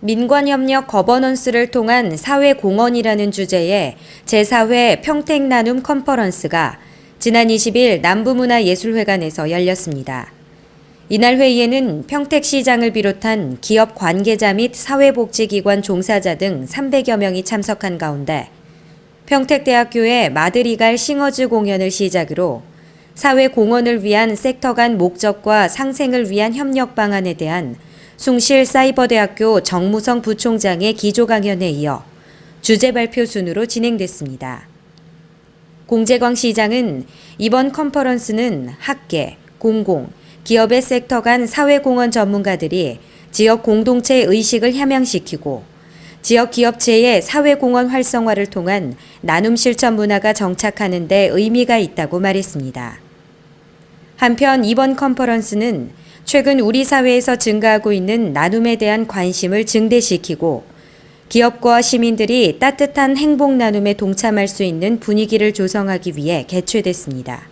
민관협력 거버넌스를 통한 사회공헌이라는 주제의 제4회 평택나눔 컨퍼런스가 지난 20일 남부문화예술회관에서 열렸습니다. 이날 회의에는 평택시장을 비롯한 기업 관계자 및 사회복지기관 종사자 등 300여 명이 참석한 가운데 평택대학교의 마드리갈 싱어즈 공연을 시작으로 사회공헌을 위한 섹터 간 목적과 상생을 위한 협력 방안에 대한 숭실 사이버대학교 정무성 부총장의 기조 강연에 이어 주제 발표 순으로 진행됐습니다. 공재광 시장은 이번 컨퍼런스는 학계, 공공, 기업의 섹터 간 사회공헌 전문가들이 지역 공동체 의식을 함양시키고 지역 기업체의 사회공헌 활성화를 통한 나눔 실천 문화가 정착하는 데 의미가 있다고 말했습니다. 한편 이번 컨퍼런스는 최근 우리 사회에서 증가하고 있는 나눔에 대한 관심을 증대시키고 기업과 시민들이 따뜻한 행복 나눔에 동참할 수 있는 분위기를 조성하기 위해 개최됐습니다.